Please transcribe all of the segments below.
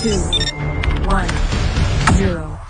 two, one, zero.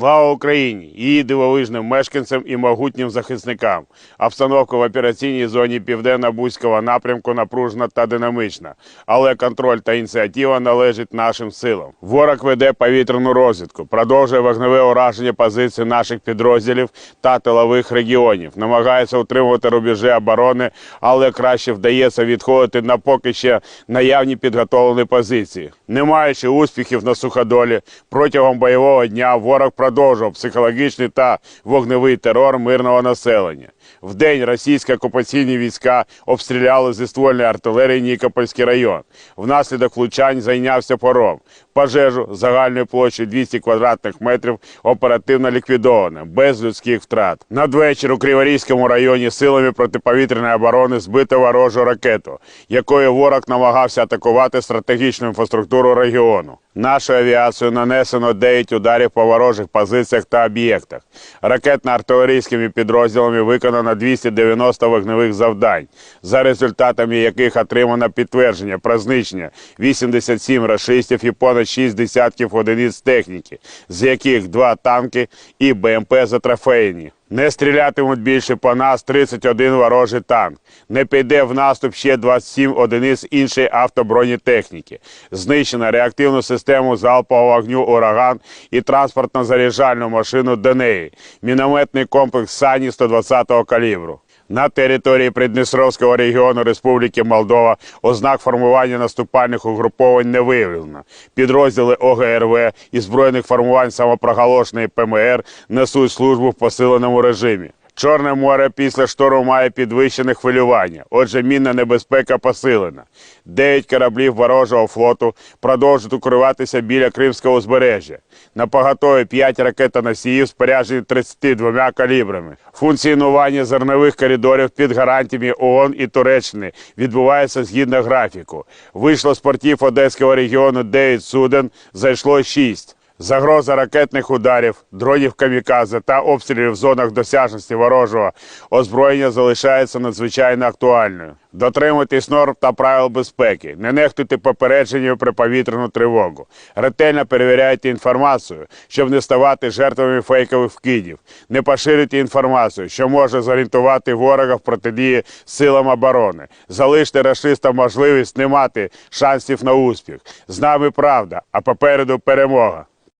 Слава Україні! Її дивовижним мешканцям і могутнім захисникам. Обстановка в операційній зоні Південно-Бузького напрямку напружена та динамічна, але контроль та ініціатива належать нашим силам. Ворог веде повітряну розвідку, продовжує вогневе ураження позицій наших підрозділів та тилових регіонів, намагається утримувати рубежі оборони, але краще вдається відходити на поки ще наявні підготовлені позиції. Не маючи успіхів на суходолі, протягом бойового дня ворог продовжував психологічний та вогневий терор мирного населення. Вдень російські окупаційні війська обстріляли зі ствольної артилерії Нікопольський район. Внаслідок влучань зайнявся пором. Пожежу загальною площею 200 квадратних метрів оперативно ліквідовано, без людських втрат. Надвечір у Криворізькому районі силами протиповітряної оборони збито ворожу ракету, якою ворог намагався атакувати стратегічну інфраструктуру регіону. Нашою авіацією нанесено 9 ударів по ворожих позиціях та об'єктах. Ракетно-артилерійськими підрозділами виконано 290 вогневих завдань, за результатами яких отримано підтвердження про знищення 87 рашистів і понад 6 десятків одиниць техніки, з яких два танки і БМП затрофейні. Не стрілятимуть більше по нас 31 ворожий танк. Не піде в наступ ще 27 одиниць іншої автобронетехніки. Знищено реактивну систему залпового вогню «Ураган» і транспортно-заряджальну машину до неї, мінометний комплекс «Сані» 120-го калібру. На території Придністровського регіону Республіки Молдова ознак формування наступальних угруповань не виявлено. Підрозділи ОГРВ і збройних формувань самопроголошеної ПМР несуть службу в посиленому режимі. Чорне море після штору має підвищене хвилювання. Отже, мінна небезпека посилена. Дев'ять кораблів ворожого флоту продовжують укриватися біля Кримського узбережжя. На поготові 5 ракетоносіїв споряджені 32 калібрами. Функціонування зернових коридорів під гарантіями ООН і Туреччини відбувається згідно графіку. Вийшло з портів Одеського регіону 9 суден, зайшло 6. Загроза ракетних ударів, дронів камікадзе та обстрілів в зонах досяжності ворожого озброєння залишається надзвичайно актуальною. Дотримуйтесь норм та правил безпеки, не нехтуйте попередженням про повітряну тривогу. Ретельно перевіряйте інформацію, щоб не ставати жертвами фейкових вкидів. Не поширюйте інформацію, що може зорієнтувати ворога в протидії силам оборони. Залиште рашистам можливість не мати шансів на успіх. З нами правда, а попереду перемога.